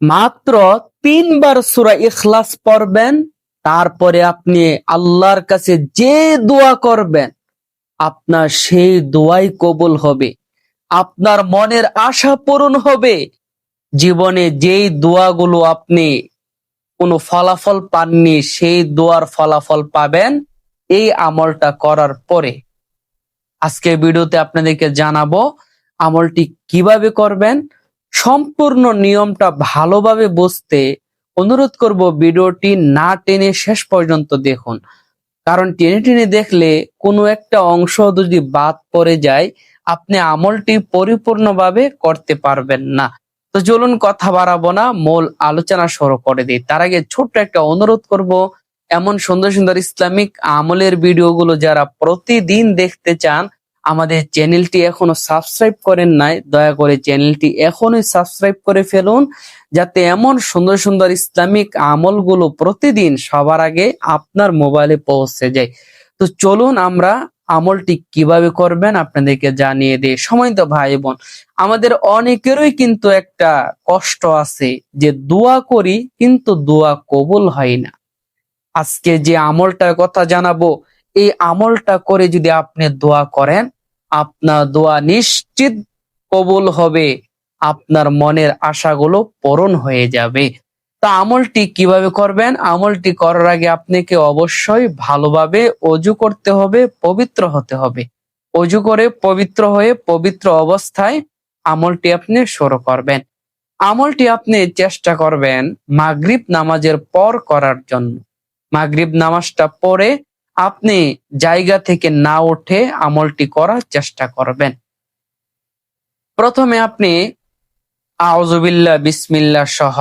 মাত্র তিনবার সুরা ইখলাস পড়বেন, তারপরে আপনি আল্লাহর কাছে যে দোয়া করবেন, আপনার সেই দোয়াই কবুল হবে। আপনার মনের আশা পূরণ হবে। জীবনে যেই দোয়াগুলো আপনি কোনো ফলাফল পাননি, সেই দোয়ার ফলাফল পাবেন এই আমলটা করার পরে। আজকে ভিডিওতে আপনাদেরকে জানাব আমলটি কীভাবে করবেন সম্পূর্ণ নিয়মটা ভালোভাবে বুঝতে অনুরোধ করব ভিডিওটি না টেনে শেষ পর্যন্ত দেখুন। কারণ টেনে টেনে দেখলে কোনো একটা অংশ যদি বাদ পড়ে যায়, আপনি আমলটি পরিপূর্ণভাবে করতে পারবেন না। তো চলুন কথা বাড়াবো না, মূল আলোচনা শুরু করে দিই। তার আগে ছোট্ট একটা অনুরোধ করব, এমন সুন্দর সুন্দর ইসলামিক আমলের ভিডিওগুলো যারা প্রতিদিন দেখতে চান আমাদের চ্যানেলটি এখনও সাবস্ক্রাইব করেন নাই, দয়া করে চ্যানেলটি এখনই সাবস্ক্রাইব করে ফেলুন, যাতে এমন সুন্দর সুন্দর ইসলামিক আমলগুলো প্রতিদিন সবার আগে আপনার মোবাইলে পৌঁছে যায়। তো চলুন আমরা আমলটি কীভাবে করবেন আপনাদেরকে জানিয়ে দিই। সময় তো ভাই বোন, আমাদের অনেকেরই কিন্তু একটা কষ্ট আছে যে দোয়া করি কিন্তু দোয়া কবুল হয় না। আজকে যে আমলটার কথা জানাব এই আমলটা করে যদি আপনি দোয়া করেন, আপনার দোয়া নিশ্চিত কবুল হবে, আপনার মনের আশাগুলো পূরণ হয়ে যাবে। তা আমলটি কীভাবে করবেন? আমলটি করার আগে আপনাকে অবশ্যই ভালোভাবে অজু করতে হবে, পবিত্র হতে হবে। অজু করে পবিত্র হয়ে পবিত্র অবস্থায় আমলটি আপনি শুরু করবেন। আমলটি আপনি চেষ্টা করবেন মাগরিব নামাজের পর করার জন্য। মাগরিব নামাজটা পড়ে আপনি জায়গা থেকে না উঠে আমলটি করার চেষ্টা করবেন। প্রথমে আপনি আউজুবিল্লাহ বিসমিল্লাহ সহ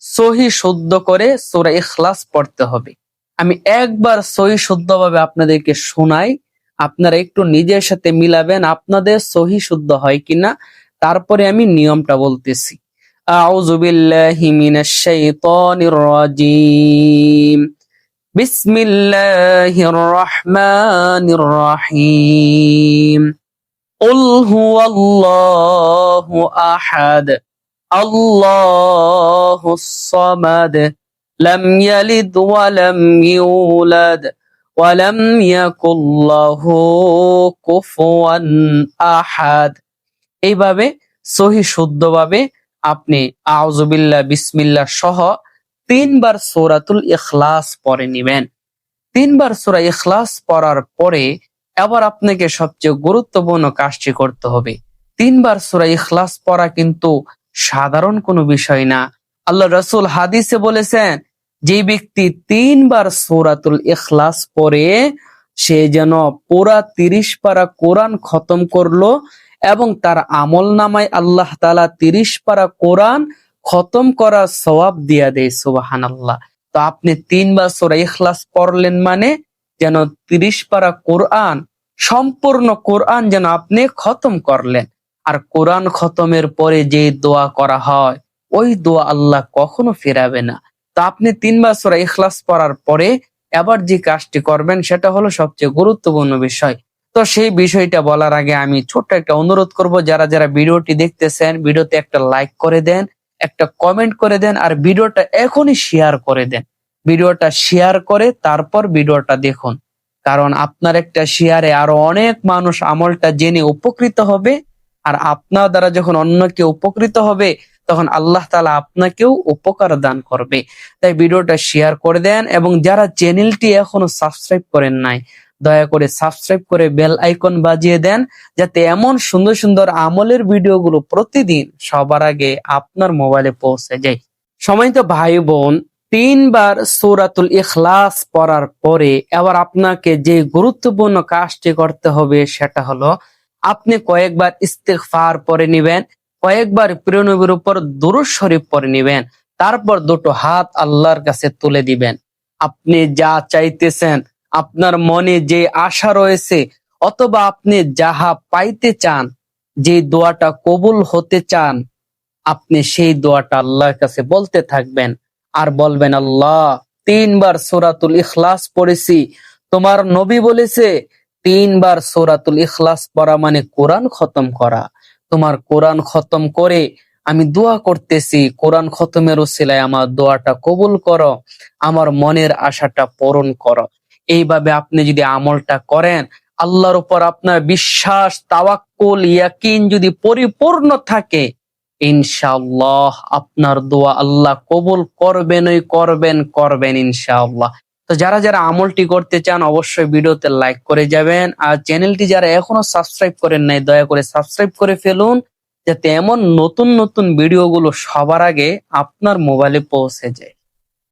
সহি শুদ্ধ করে সূরা ইখলাস পড়তে হবে। আমি একবার সহি শুদ্ধভাবে আপনাদেরকে শোনাই, আপনারা একটু নিজের সাথে মিলাবেন আপনাদের সহি শুদ্ধ হয় কিনা, তারপরে আমি নিয়মটা বলতেছি। আউজুবিল্লাহি মিনাশ শাইতানির রাজিম। بسم الله الرحمن الرحيم قل هو الله أحد الله الصمد لم يلد ولم يولد ولم يكن له كفوا أحد এইভাবে সহি শুদ্ধভাবে আপনি আউজুবিল্লাহ বিসমিল্লাহ সহ তিনবার সৌরাতুল ইখলাস পরে নিবেন। তিনবার সূরা ইখলাস পড়ার পরে এবার আপনাকে সবচেয়ে গুরুত্বপূর্ণ কাজটি করতে হবে। তিনবার সূরা ইখলাস পড়া কিন্তু সাধারণ কোনো বিষয় না। আল্লাহ রসুল হাদিসে বলেছেন, যে ব্যক্তি তিনবার সৌরাতুল ইখলাস পড়ে, সে যেন পুরা তিরিশ পারা কোরআন খতম করল এবং তার আমল নামায় আল্লাহ তালা তিরিশ পারা কোরআন খতম করা সওয়াব দিয়া দেয় সুবাহান আল্লাহ তো আপনি তিনবার সোরা ইখলাস পড়লেন মানে যেন তিরিশ পারা কোরআন, সম্পূর্ণ কোরআন যেন আপনি খতম করলেন। আর কোরআন খতমের পরে যে দোয়া করা হয়, ওই দোয়া আল্লাহ কখনো ফেরাবে না। তো আপনি তিনবার সোরা ইখলাস পড়ার পরে এবার যে কাজটি করবেন, সেটা হলো সবচেয়ে গুরুত্বপূর্ণ বিষয়। তো সেই বিষয়টা বলার আগে আমি ছোট্ট একটা অনুরোধ করব, যারা যারা ভিডিওটি দেখতেছেন, ভিডিওতে একটা লাইক করে দেন একটা কমেন্ট করে দেন আর ভিডিওটা এখনই শেয়ার করে দেন। ভিডিওটা শেয়ার করে তারপর ভিডিওটা দেখুন। কারণ আপনার একটা শেয়ারে আরও অনেক মানুষ আমলটা জেনে উপকৃত হবে আর আপনার দ্বারা যখন অন্য অন্যকে উপকৃত হবে, তখন আল্লাহ তালা আপনাকেও উপকার দান করবে। তাই ভিডিওটা শেয়ার করে দেন এবং যারা চ্যানেলটি এখনও সাবস্ক্রাইব করেন নাই দয়া করে সাবস্ক্রাইব করে বেল আইকন বাজিয়ে দেন, যাতে এমন সুন্দর সুন্দর আমলের ভিডিওগুলো প্রতিদিন সবার আগে আপনার মোবাইলে পৌঁছে যায়। সময় তো ভাই বোন তিনবার সৌরাতুল ইখলাস পড়ার পরে এবার আপনাকে যে গুরুত্বপূর্ণ কাজটি করতে হবে সেটা হলো, আপনি কয়েকবার ইস্তেগফার পরে নিবেন, কয়েকবার প্রিয় নবীর উপর দুরুদ শরীফ পরে নিবেন, তারপর দুটো হাত আল্লাহর কাছে তুলে দিবেন। আপনি যা চাইতেছেন আপনার মনে যে আশা রয়েছে, অথবা আপনি যাহা পাইতে চান, যে দোয়াটা কবুল হতে চান, আপনি সেই দোয়াটা আল্লাহর কাছে বলতে থাকবেন। আর বলবেন, আল্লাহ, তিনবার সোরাতুল ইখলাস পড়েছি। তোমার নবী বলেছে, তিনবার সোরাতুল ইখলাস পড়া মানে কোরআন খতম করা। তোমার কোরআন খতম করে আমি দোয়া করতেছি, কোরআন খতমের ওসিলায় আমার দোয়াটা কবুল করো, আমার মনের আশাটা পূরণ করো। এইভাবে আপনি যদি আমলটা করেন, আল্লাহর উপর আপনার বিশ্বাস, তাওয়াক্কুল, ইয়াকিন যদি পরিপূর্ণ থাকে, ইনশাআল্লাহ আপনার দোয়া আল্লাহ কবুল করবেনই করবেন করবেন ইনশাআল্লাহ। তো যারা যারা আমলটি করতে চান, অবশ্যই ভিডিওতে লাইক করে যাবেন। আর চ্যানেলটি যারা এখনও সাবস্ক্রাইব করেন নাই, দয়া করে সাবস্ক্রাইব করে ফেলুন, যাতে এমন নতুন নতুন ভিডিওগুলো সবার আগে আপনার মোবাইলে পৌঁছে যায়।